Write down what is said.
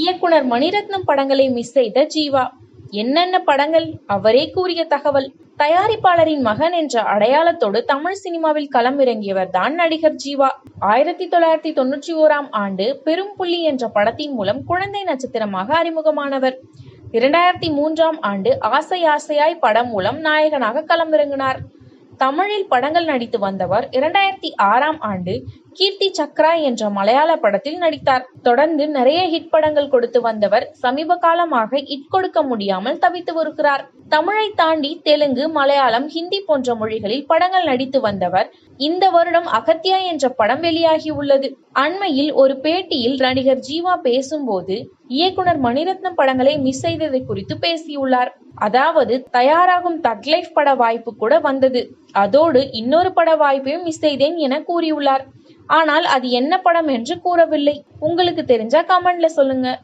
இயக்குனர் மணிரத்னம் படங்களை மிஸ் செய்த ஜீவா. என்னென்ன படங்கள்? அவரே கூறிய தகவல். தயாரிப்பாளரின் மகன் என்ற அடையாளத்தோடு தமிழ் சினிமாவில் களம் இறங்கியவர் தான் நடிகர் ஜீவா. ஆயிரத்தி தொள்ளாயிரத்தி தொன்னூற்றி ஓராம் ஆண்டு பெரும் புள்ளி என்ற படத்தின் மூலம் குழந்தை நட்சத்திரமாக அறிமுகமானவர். இரண்டாயிரத்தி மூன்றாம் ஆண்டு ஆசை ஆசையாய் படம் மூலம் நாயகனாக களமிறங்கினார் தமிழில் படங்கள் நடித்து வந்தவர் இரண்டாயிரத்தி ஆறாம் ஆண்டு கீர்த்தி சக்ரா என்ற மலையாள படத்தில் நடித்தார். தொடர்ந்து நிறைய ஹிட் படங்கள் கொடுத்து வந்தவர் சமீப காலமாக ஹிட் கொடுக்க முடியாமல் தவித்து வருகிறார். தமிழை தாண்டி தெலுங்கு மலையாளம் ஹிந்தி போன்ற மொழிகளில் படங்கள் நடித்து வந்தவர் இந்த வருடம் அகத்தியா என்ற படம் வெளியாகி உள்ளது. அண்மையில் ஒரு பேட்டியில் நடிகர் ஜீவா பேசும்போது இயக்குனர் மணிரத்னம் படங்களை மிஸ் செய்ததை குறித்து பேசியுள்ளார். அதாவது தயாராகும் தக் லைஃப் பட வாய்ப்பு கூட வந்தது. அதோடு இன்னொரு பட வாய்ப்பையும் மிஸ் செய்தேன் என கூறியுள்ளார். ஆனால் அது என்ன படம் என்று கூறவில்லை. உங்களுக்கு தெரிஞ்சா கமெண்ட்ல சொல்லுங்க.